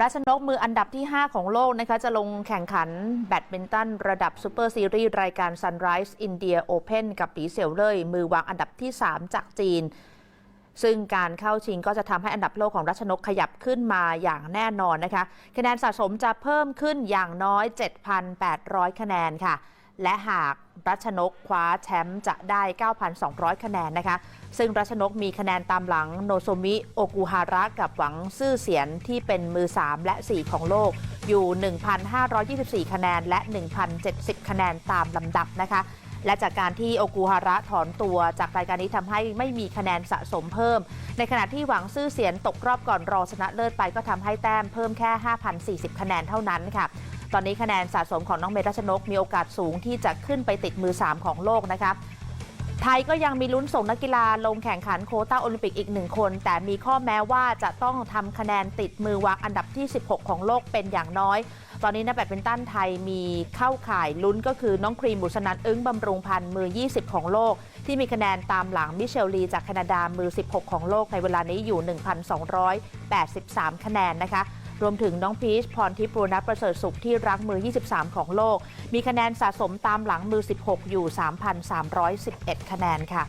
รัชนกมืออันดับที่ 5 ของโลกนะคะจะลงแข่งขันแบดมินตัน ระดับซูเปอร์ซีรีส์รายการ Sunrise India Open กับปีเสี่ยวเล่ย มือวางอันดับที่ 3 จากจีน ซึ่งการเข้าชิงก็จะทำให้อันดับโลกของรัชนกขยับขึ้นมาอย่างแน่นอนนะคะ คะแนนสะสมจะเพิ่มขึ้นอย่างน้อย 7,800 คะแนนค่ะ และหากรัชนกคว้าแชมป์จะได้ 9,200 คะแนนนะคะ ซึ่งรัชนกมีคะแนนตามหลังโนโซมิโอกุฮาระกับหวังซื่อเสียนที่เป็นมือ 3 และ 4 ของโลกอยู่ 1,524 คะแนนและ 1,070 คะแนนตามลำดับนะคะ และจากการที่โอกุฮาระถอนตัวจากรายการนี้ทำให้ไม่มีคะแนนสะสมเพิ่ม ในขณะที่หวังซื่อเสียนตกรอบก่อนรอชนะเลิศไปก็ทำให้แต้มเพิ่มแค่ 5,040 คะแนนเท่านั้นค่ะ ตอนนี้คะแนนสะสมของน้องเมรัชนก มีโอกาสสูงที่จะขึ้นไปติดมือ 3 ของโลกนะคะไทยก็ยังมีลุ้นส่งนักกีฬาลงแข่งขันโคต้าโอลิมปิกอีกหนึ่งคน แต่มีข้อแม้ว่าจะต้องทำคะแนนติดมือวางอันดับที่ 16 ของโลกเป็นอย่างน้อย ตอนนี้นักแบดมินตันไทยมีเข้าข่ายลุ้นก็คือน้องครีมบุษนันอึ้งบำรุงพันธ์มือ 20 ของโลก ที่มีคะแนนตามหลังมิเชลลีจากแคนาดามือ 16 ของโลกในเวลานี้อยู่ 1,283 คะแนนนะคะ รวมถึงน้องพีชพรทิพย์ปรนัทประเสริฐสุขที่รั้งมือ 23 ของโลก มีคะแนนสะสมตามหลังมือ 16 อยู่ 3,311 คะแนนค่ะ